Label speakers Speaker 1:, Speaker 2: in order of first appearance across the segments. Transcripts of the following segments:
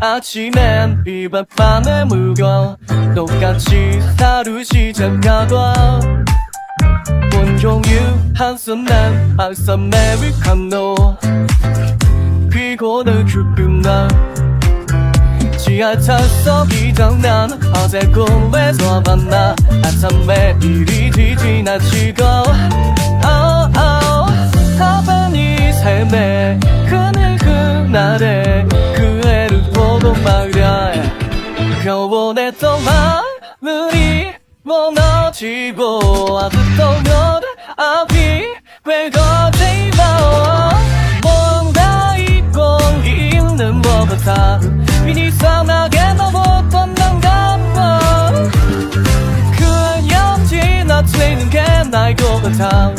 Speaker 1: 아침엔 비박밤에 물고 똑같이 하루 시작하고 온종일 한숨 난 한숨 아메리카노 피곤해 죽겠나. 지하철 속 이정 난 어제 꿈에서 만나? 아참 매일이 지나치고 말야. 겨울에도 마음이 무너지고 아직도 몇 앞이 왜거지마. 뭔가 잊고 있는 것보다 괜히 이상하게 너무 뻔난가 그냥 지나치는 게 나을 것 같아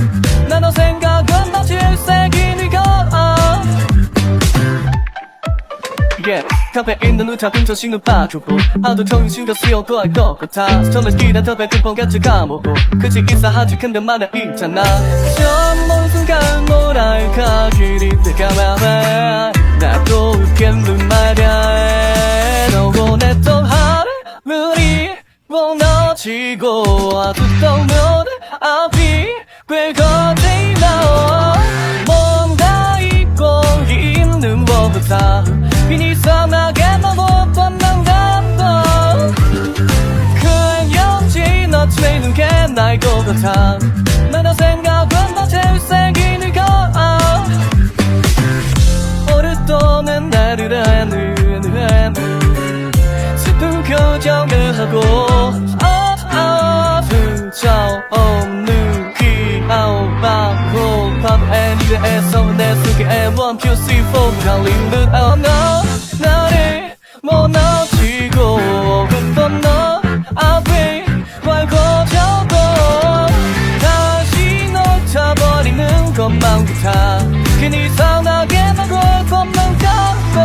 Speaker 1: yeah. 카페 있는 우타 근처 식는 빠주고 아도 정신가 쓰여도 할것 같아. 처음에 기대 더 배고픈 같이 까먹고. 그치 이사하지 근데 말에 있잖아. 처음 순간 뭐랄까. 길이 내가 말해 나도 웃겠는 말야. 너 보냈던 하루들이 무너지고 아직도 몇 앞이 꿰거지나 뭔가 잊고 있는 것보다 괜히 이상하게 너무 뻔난다 그냥 지나치는 게 나을 것 같아 나의 생각은 다 질색이니까 오랫동안 나를 아는 슬픈 표정을 하고 아, 아, 흔적 없는 귀여운 밤고 밤 애니에서 내 속에 M1 QC4 달리는 oh no 것만 같아. 괜히 이상하게 나고 겁만 갖고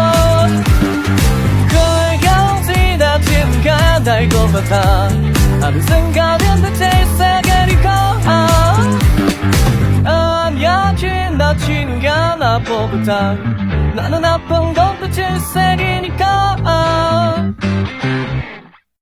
Speaker 1: 그냥 지나치는 게 나을 것 같아 아무 생각은 대체 세계니까 아니야 지나치는 게 나보다. 나는 나쁜 건 대체 세계니까